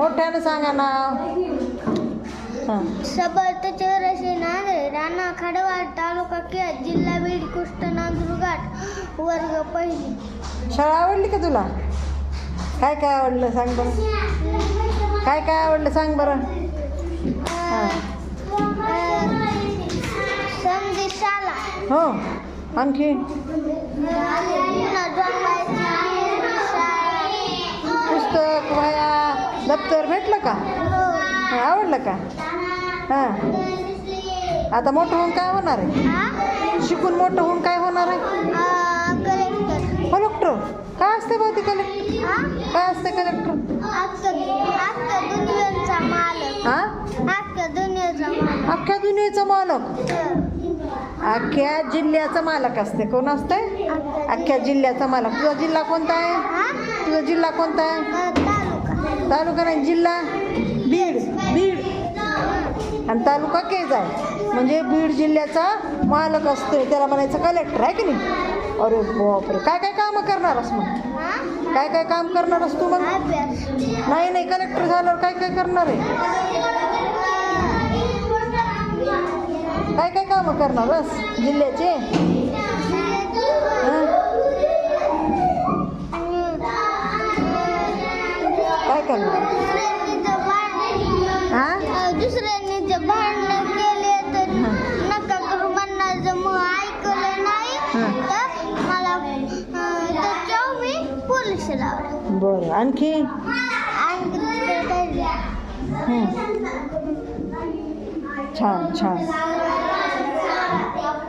मोठ्यानं सांगा नाव. हां. सबर्थ चौरशी नांदेड राणा खडवाळ तालुका केज जिल्हा बीड कुष्ट नंदुरघाट वर्ग पहिली. शाळा आवडली का तुला? काय काय आवडलं सांग बरं. काय काय आवडलं सांग बरं. हो. आणखी? दप्तर भेटलं का? हो. हां आवडलं का? हां. आता मोठं होऊन काय होणार आहे? शिकून मोठं होऊन काय होणार आहे? कलेक्टर काय असते बा ते कलेक्टर? काय असते कलेक्टर हां अख्ख्या दुनियेचा मालक? हं. अख्ख्या जिल्ह्याचा मालक असते कोण असते अख्खा अख्ख्या जिल्ह्याचा मालक. तुझा जिल्हा कोणता आहे? तुझा जिल्हा कोणता आहे? तालुका नाही जिल्हा बीड बीड. आणि तालुका केज आहे. म्हणजे बीड जिल्ह्याचा मालक असतोय त्याला म्हणायचं कलेक्टर आहे की नाही? अरे बापरे काय काय कामं करणारस मग? काय काय काम करणारस तू मग? नाही नाही कलेक्टर झाल्यावर काय काय करणार आहे? काय काय कामं करणार अस जिल्ह्याचे? काय करणार हा दुसऱ्यांनी जर भांडण केले तर. नका करू म्हणणार जर मग ऐकलं नाही हं. तर मला त्याच्यावर मी पोलीस लावला बरं आणखी. छान छान